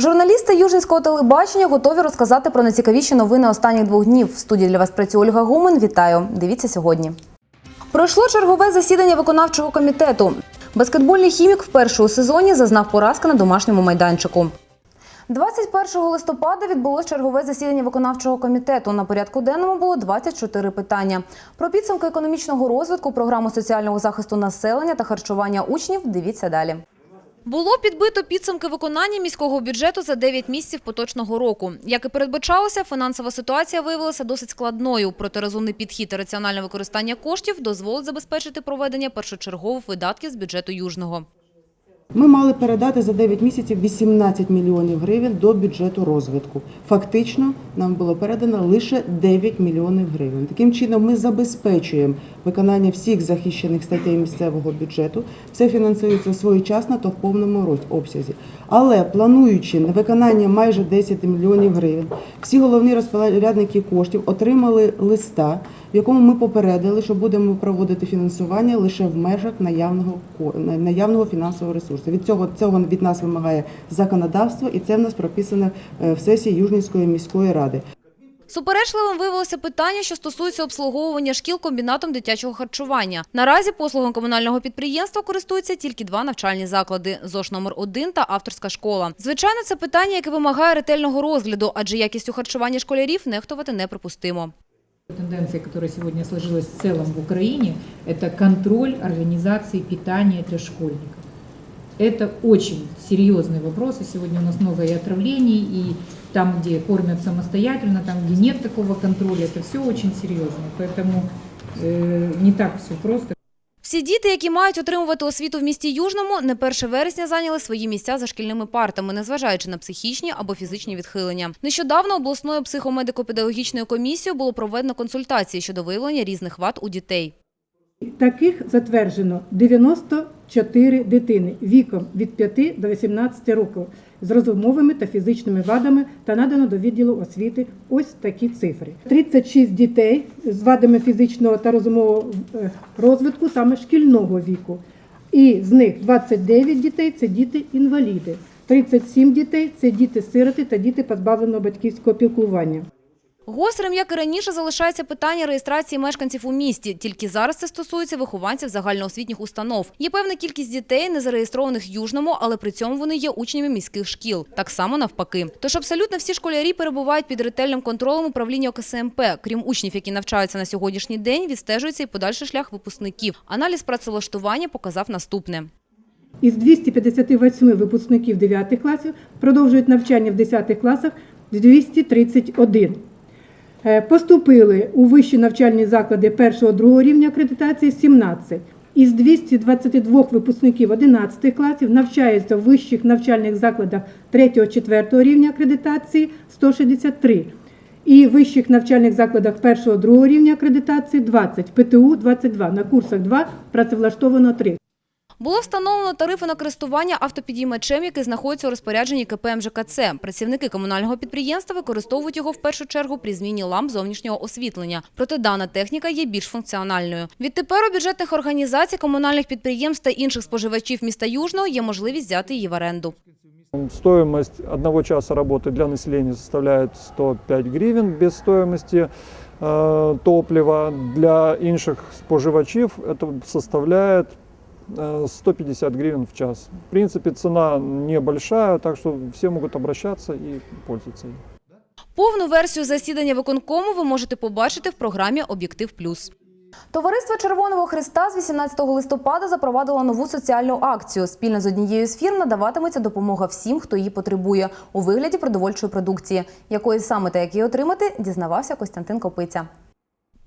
Журналісти Южницького телебачення готові розказати про найцікавіші новини останніх двох днів. В студії для вас працює Ольга Гумен. Вітаю! Дивіться сьогодні. Пройшло чергове засідання виконавчого комітету. Баскетбольний хімік вперше у сезоні зазнав поразки на домашньому майданчику. 21 листопада відбулось чергове засідання виконавчого комітету. На порядку денному було 24 питання. Про підсумки економічного розвитку, програму соціального захисту населення та харчування учнів. Дивіться далі. Було підбито підсумки виконання міського бюджету за 9 місяців поточного року. Як і передбачалося, фінансова ситуація виявилася досить складною. Проте розумний підхід та раціональне використання коштів дозволить забезпечити проведення першочергових видатків з бюджету Южного. Ми мали передати за 9 місяців 18 мільйонів гривень до бюджету розвитку. Фактично нам було передано лише 9 мільйонів гривень. Таким чином, ми забезпечуємо виконання всіх захищених статей місцевого бюджету. Все фінансується своєчасно та в повному обсязі. Але плануючи на виконання майже 10 мільйонів гривень, всі головні розпорядники коштів отримали листа, в якому ми попередили, що будемо проводити фінансування лише в межах наявного наявного фінансового ресурсу. Від цього цього від нас вимагає законодавство, і це в нас прописано е, в сесії Южнівської міської ради. Суперечливим виявилося питання, що стосується обслуговування шкіл комбінатом дитячого харчування. Наразі послугами комунального підприємства користуються тільки два навчальні заклади – ЗОШ номер 1 та авторська школа. Звичайно, це питання, яке вимагає ретельного розгляду, адже якістю харчування школярів нехтувати неприпустимо. Тенденция, которая сегодня сложилась в целом в Украине, это контроль организации питания для школьников. Это очень серьезный вопрос, и сегодня у нас много и отравлений, и там, где кормят самостоятельно, там, где нет такого контроля, это все очень серьезно. Поэтому э, не так все просто. Всі діти, які мають отримувати освіту в місті Южному, не 1 вересня зайняли свої місця за шкільними партами, незважаючи на психічні або фізичні відхилення. Нещодавно обласною психомедико-педагогічною комісією було проведено консультації щодо виявлення різних вад у дітей. Таких затверджено 94 дитини віком від 5 до 18 років з розумовими та фізичними вадами та надано до відділу освіти ось такі цифри. 36 дітей з вадами фізичного та розумового е, розвитку саме шкільного віку. І з них 29 дітей це діти-інваліди, 37 дітей це діти-сироти та діти позбавленого батьківського піклування. Гострим, як і раніше, залишається питання реєстрації мешканців у місті. Тільки зараз це стосується вихованців загальноосвітніх установ. Є певна кількість дітей, не зареєстрованих Южному, але при цьому вони є учнями міських шкіл. Так само навпаки. Тож абсолютно всі школярі перебувають під ретельним контролем управління ОКСМП. Крім учнів, які навчаються на сьогоднішній день, відстежується і подальший шлях випускників. Аналіз працевлаштування показав наступне. Із 258 випускників 9 класів продовжують навчання в 10 класах 231. Е, Поступили у вищі навчальні заклади 1-2 рівня акредитації 17. Із 222 випускників 11 класів навчаються в вищих навчальних закладах 3-4 рівня акредитації 163. І в вищих навчальних закладах 1-2 рівня акредитації 20, ПТУ 22, на курсах 2 працевлаштовано 3. Було встановлено тарифи на користування автопідіймачем, який знаходиться у розпорядженні КП МЖКЦ. Працівники комунального підприємства використовують його в першу чергу при зміні ламп зовнішнього освітлення. Проте дана техніка є більш функціональною. Відтепер у бюджетних організацій, комунальних підприємств та інших споживачів міста Южного є можливість взяти її в оренду. Стоимость одного часа работы для населения составляет 105 гривен без стоимости э, топлива. Для інших споживачів это составляет э, 150 гривен в час. В принципе, цена небольшая, так что все могут обращаться и пользоваться ей. Повну версію засідання виконкому ви можете побачити в програмі Об'єктив Плюс. Товариство Червоного Христа з 18 листопада запровадило нову соціальну акцію. Спільно з однією з фірм надаватиметься допомога всім, хто її потребує у вигляді продовольчої продукції. Якої саме та як її отримати, дізнавався Костянтин Копиця.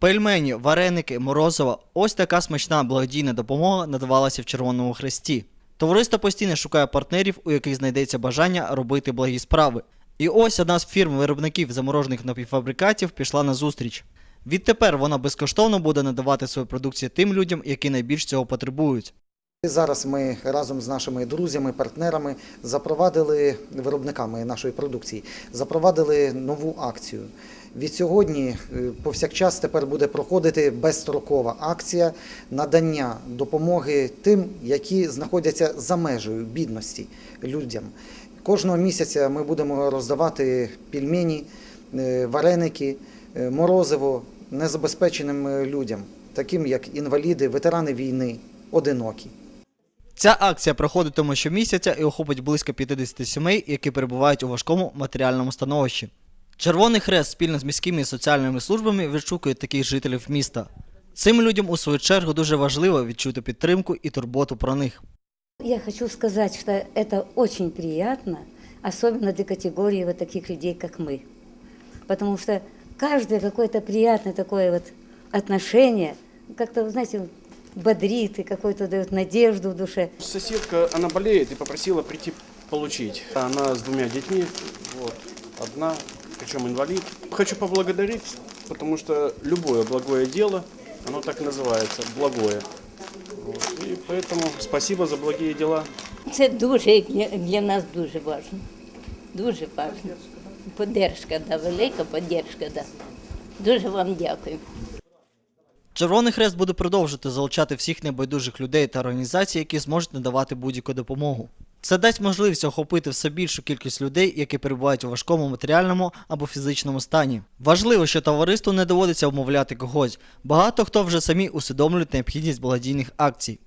Пельмені, вареники, морозиво – ось така смачна благодійна допомога надавалася в Червоному Хресті. Товариство постійно шукає партнерів, у яких знайдеться бажання робити благі справи. І ось одна з фірм-виробників заморожених напівфабрикатів пішла на зустріч. Відтепер вона безкоштовно буде надавати свою продукцію тим людям, які найбільш цього потребують. Зараз ми разом з нашими друзями, партнерами запровадили виробниками нашої продукції, запровадили нову акцію. Від сьогодні е, повсякчас тепер буде проходити безстрокова акція надання допомоги тим, які знаходяться за межею бідності людям. Кожного місяця ми будемо роздавати пельмені, е, вареники, е, морозиво незабезпеченим людям, таким як інваліди, ветерани війни, одинокі. Ця акція проходитиме щомісяця і охопить близько 50 сімей, які перебувають у важкому матеріальному становищі. Червоний Хрест спільно з міськими і соціальними службами відшукує таких жителів міста. Цим людям у свою чергу дуже важливо відчути підтримку і турботу про них. Я хочу сказать, что это очень приятно, особенно для категории вот таких людей, как мы. Потому что каждое какое-то приятное такое вот отношение как-то, вы знаете, бодрит и какую-то дает надежду в душе. Соседка, она болеет и попросила прийти получить. Она с двумя детьми, вот, одна, причем инвалид. Хочу поблагодарить, потому что любое благое дело, оно так и называется, благое. Вот, и поэтому спасибо за благие дела. Це дуже для, для нас дуже важно. Дуже важно. Поддержка, да, велика поддержка, да. Дуже вам дякую. Червоний Хрест буде продовжувати залучати всіх небайдужих людей та організацій, які зможуть надавати будь-яку допомогу. Це дасть можливість охопити все більшу кількість людей, які перебувають у важкому матеріальному або фізичному стані. Важливо, що товариству не доводиться вмовляти когось. Багато хто вже самі усвідомлюють необхідність благодійних акцій.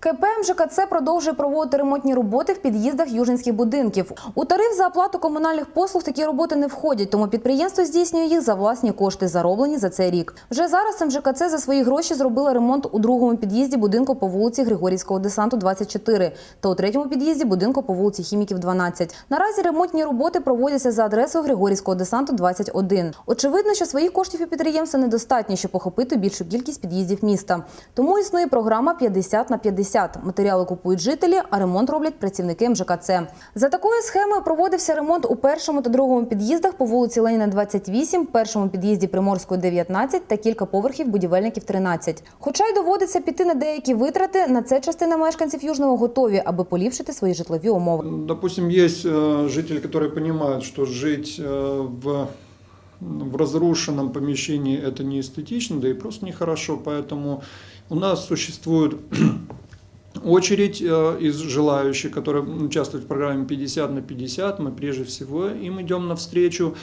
КП МЖКЦ продовжує проводити ремонтні роботи в під'їздах южинських будинків. У тариф за оплату комунальних послуг такі роботи не входять, тому підприємство здійснює їх за власні кошти, зароблені за цей рік. Вже зараз МЖКЦ за свої гроші зробила ремонт у другому під'їзді будинку по вулиці Григорівського десанту 24 та у третьому під'їзді будинку по вулиці Хіміків 12. Наразі ремонтні роботи проводяться за адресою Григорівського десанту 21. Очевидно, що своїх коштів у підприємства недостатньо, щоб охопити більшу кількість під'їздів міста. Тому існує програма 50 на 50. Матеріали купують жителі, а ремонт роблять працівники МЖКЦ. За такою схемою проводився ремонт у першому та другому під'їздах по вулиці Леніна 28, першому під'їзді Приморської 19 та кілька поверхів будівельників 13. Хоча й доводиться піти на деякі витрати, на це частина мешканців Южного готові, аби поліпшити свої житлові умови. Допустим, есть э, жители, которые понимают, что жить э, в, в разрушенном помещении это не эстетично, да и просто нехорошо. Поэтому у нас существует очередь э, из желающих, которые участвуют в программе 50 на 50. Мы прежде всего им идем навстречу.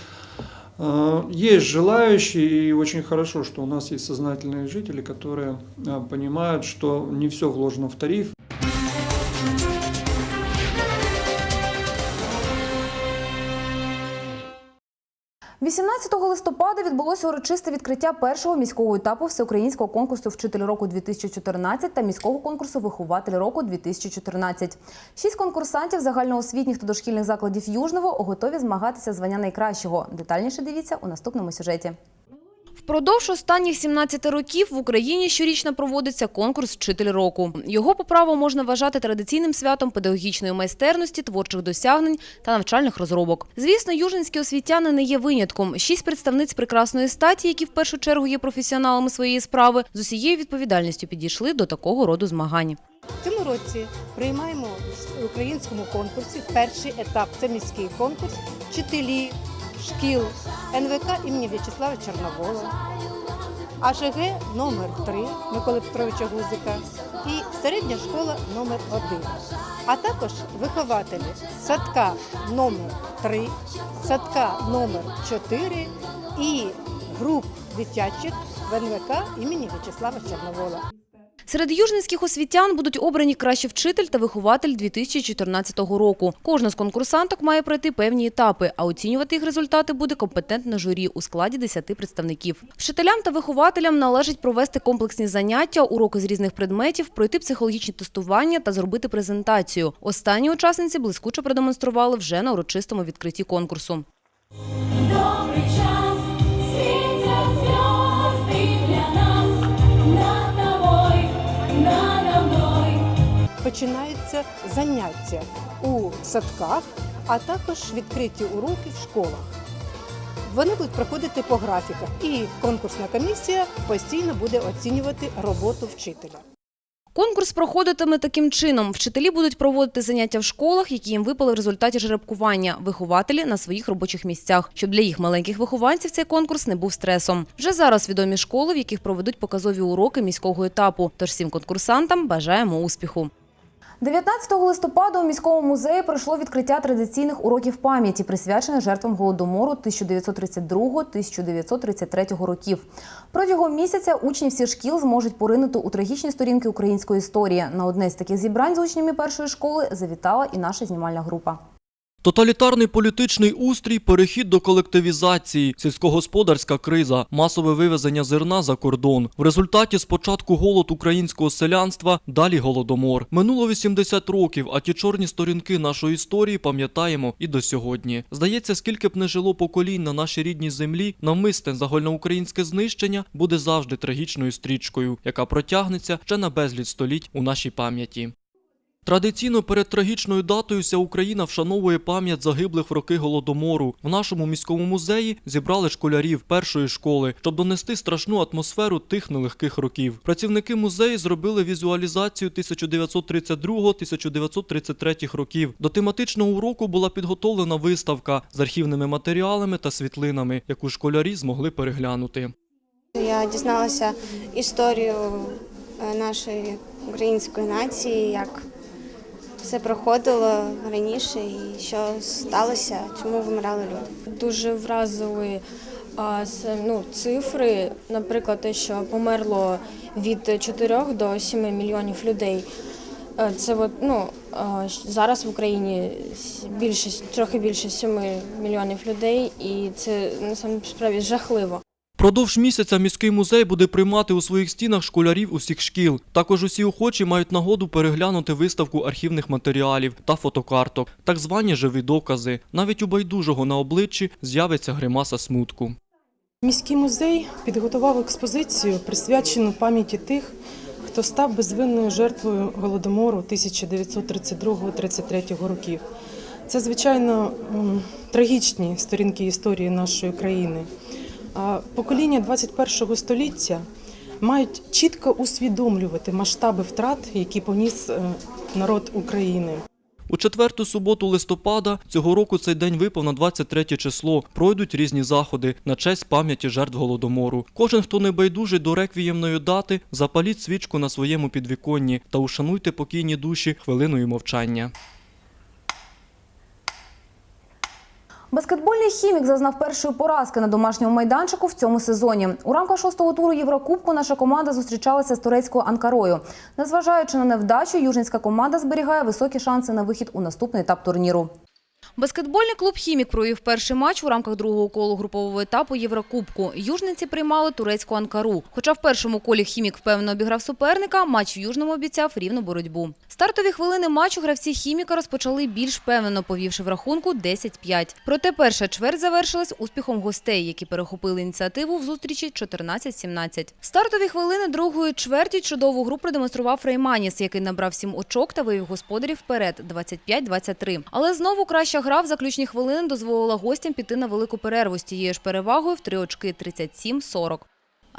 Э, Есть желающие, и очень хорошо, что у нас есть сознательные жители, которые э, понимают, что не все вложено в тариф, 18 листопада відбулося урочисте відкриття першого міського етапу всеукраїнського конкурсу Вчитель року 2014 та міського конкурсу Вихователь року 2014. Шість конкурсантів загальноосвітніх та дошкільних закладів Южного готові змагатися звання найкращого. Детальніше дивіться у наступному сюжеті. Впродовж останніх 17 років в Україні щорічно проводиться конкурс Вчитель року. Його по праву можна вважати традиційним святом педагогічної майстерності, творчих досягнень та навчальних розробок. Звісно, южинські освітяни не є винятком. Шість представниць прекрасної статі, які в першу чергу є професіоналами своєї справи, з усією відповідальністю підійшли до такого роду змагань. В цьому році приймаємо в українському конкурсі перший етап. Це міський конкурс вчителі шкіл НВК імені В'ячеслава Чорновола, АЖГ номер 3 Миколи Петровича Гузика і середня школа номер 1 а також вихователі садка номер 3 садка номер 4 і груп дитячих в НВК імені В'ячеслава Чорновола. Серед южницьких освітян будуть обрані кращий вчитель та вихователь 2014 року. Кожна з конкурсанток має пройти певні етапи, а оцінювати їх результати буде компетентне журі у складі 10 представників. Вчителям та вихователям належить провести комплексні заняття, уроки з різних предметів, пройти психологічні тестування та зробити презентацію. Останні учасниці блискуче продемонстрували вже на урочистому відкритті конкурсу. Добрий починаються заняття у садках, а також відкриті уроки в школах. Вони будуть проходити по графіках, і конкурсна комісія постійно буде оцінювати роботу вчителя. Конкурс проходитиме таким чином. Вчителі будуть проводити заняття в школах, які їм випали в результаті жеребкування, вихователі на своїх робочих місцях, щоб для їх маленьких вихованців цей конкурс не був стресом. Вже зараз відомі школи, в яких проведуть показові уроки міського етапу. Тож всім конкурсантам бажаємо успіху. 19 листопада у міському музеї пройшло відкриття традиційних уроків пам'яті, присвячених жертвам голодомору 1932-1933 років. Протягом місяця учні всіх шкіл зможуть поринути у трагічні сторінки української історії. На одне з таких зібрань з учнями першої школи завітала і наша знімальна група. Тоталітарний політичний устрій, перехід до колективізації, сільськогосподарська криза, масове вивезення зерна за кордон. В результаті спочатку голод українського селянства, далі голодомор. Минуло 80 років, а ті чорні сторінки нашої історії пам'ятаємо і до сьогодні. Здається, скільки б не жило поколінь на нашій рідній землі, навмисне загальноукраїнське знищення буде завжди трагічною стрічкою, яка протягнеться ще на безліч століть у нашій пам'яті. Традиційно перед трагічною датою вся Україна вшановує пам'ять загиблих в роки голодомору. В нашому міському музеї зібрали школярів першої школи, щоб донести страшну атмосферу тих нелегких років. Працівники музею зробили візуалізацію 1932-1933 років. До тематичного уроку була підготовлена виставка з архівними матеріалами та світлинами, яку школярі змогли переглянути. Я дізналася історію е, нашої української нації, як все проходило раніше і що сталося, чому вимирали люди. Дуже вразили ну, цифри, наприклад, те, що померло від 4 до 7 мільйонів людей. Е, Це от, ну, зараз в Україні більше, трохи більше 7 мільйонів людей, і це насправді жахливо. Продовж місяця міський музей буде приймати у своїх стінах школярів усіх шкіл. Також усі охочі мають нагоду переглянути виставку архівних матеріалів та фотокарток, так звані живі докази. Навіть у байдужого на обличчі з'явиться гримаса смутку. Міський музей підготував експозицію, присвячену пам'яті тих, хто став безвинною жертвою голодомору 1932-33 років. Це, звичайно, трагічні сторінки історії нашої країни. Покоління 21 століття мають чітко усвідомлювати масштаби втрат, які поніс е, народ України. У четверту суботу листопада цього року цей день випав на 23 число. Пройдуть різні заходи на честь пам'яті жертв голодомору. Кожен, хто не байдужий до реквіємної дати, запаліть свічку на своєму підвіконні та ушануйте покійні душі хвилиною мовчання. Баскетбольний хімік зазнав першої поразки на домашньому майданчику в цьому сезоні. У рамках шостого туру Єврокубку наша команда зустрічалася з турецькою Анкарою. Незважаючи на невдачу, южницька команда зберігає високі шанси на вихід у наступний етап турніру. Баскетбольний клуб Хімік провів перший матч у рамках другого колу групового етапу Єврокубку. Южниці приймали турецьку Анкару. Хоча в першому колі Хімік впевнено обіграв суперника, матч в Южному обіцяв рівну боротьбу. Стартові хвилини матчу гравці Хіміка розпочали більш впевнено, повівши в рахунку 10-5. Проте перша чверть завершилась успіхом гостей, які перехопили ініціативу в зустрічі 14-17. Стартові хвилини другої чверті чудову гру продемонстрував Рейманіс, який набрав 7 очок та вивів господарів вперед 25-23. Але знову краща гра в заключні хвилини дозволила гостям піти на велику перерву з тією ж перевагою в 3 очки 37-40.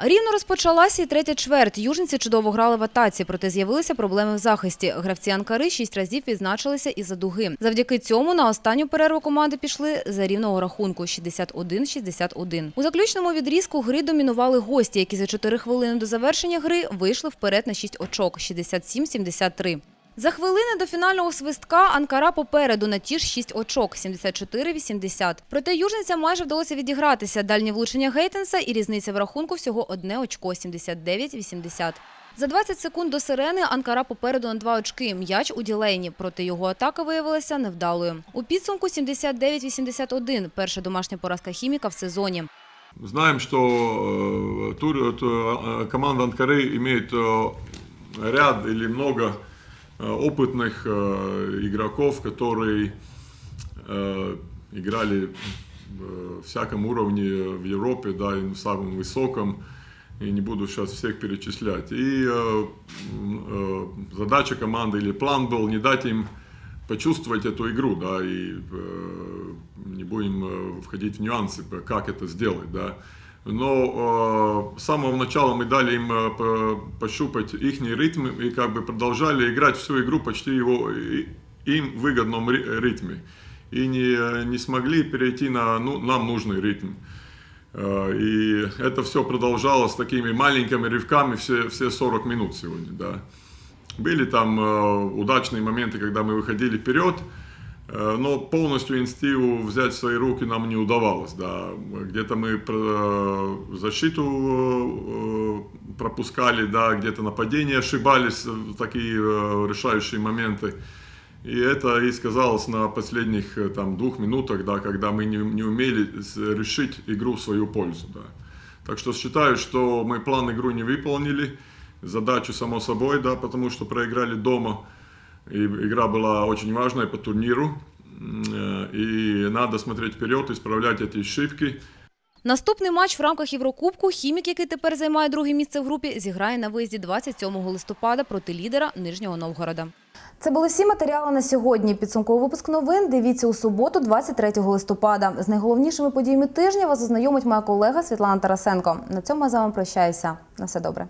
Рівно розпочалася і третя чверть. Южниці чудово грали в атаці, проте з'явилися проблеми в захисті. Гравці Анкари шість разів відзначилися із-за дуги. Завдяки цьому на останню перерву команди пішли за рівного рахунку 61-61. У заключному відрізку гри домінували гості, які за 4 хвилини до завершення гри вийшли вперед на 6 очок 67-73. За хвилини до фінального свистка Анкара попереду на ті ж 6 очок 74-80. Проте южницям майже вдалося відігратися. Дальні влучення Гейтенса і різниця в рахунку всього одне очко 79-80. За 20 секунд до сирени Анкара попереду на два очки. М'яч у ділейні, проте його атака виявилася невдалою. У підсумку 79-81. Перша домашня поразка хіміка в сезоні. Знаем, что э, тур, э, команда Анкары имеет э, ряд или много э, опытных э, игроков, которые э, играли в всяком уровне в Европе, да, и в самом высоком. И не буду сейчас всех перечислять. И э, э, задача команды или план был не дать им почувствовать эту игру, да, и э, не будем э, входить в нюансы, э, как это сделать, да. Но э, с самого начала мы дали им э, по- пощупать их ритм и как бы продолжали играть всю игру почти его и- им выгодном ри- ритме. И не, не смогли перейти на ну, нам нужный ритм. Э, И это все продолжалось такими маленькими рывками все, все 40 минут сегодня, да. Были там э, удачные моменты, когда мы выходили вперед, но полностью инициативу взять в свои руки нам не удавалось. Да. Где-то мы про- защиту э, пропускали, да, где-то нападение ошибались, в такие э, решающие моменты. И это и сказалось на последних э, там, двух минутах, да, когда мы не, не умели решить игру в свою пользу. Да. Так что считаю, что мы план игру не выполнили, задачу само собой, да, потому что проиграли дома. И игра была очень важная по турниру. М, э, И надо смотреть вперед, исправлять эти ошибки. Наступний матч в рамках Єврокубку «Хімік», який тепер займає друге місце в групі, зіграє на виїзді 27 листопада проти лідера Нижнього Новгорода. Це були всі матеріали на сьогодні. Підсумковий випуск новин дивіться у суботу, 23 листопада. З найголовнішими подіями тижня вас ознайомить моя колега Світлана Тарасенко. На цьому я з вами прощаюся. На все добре.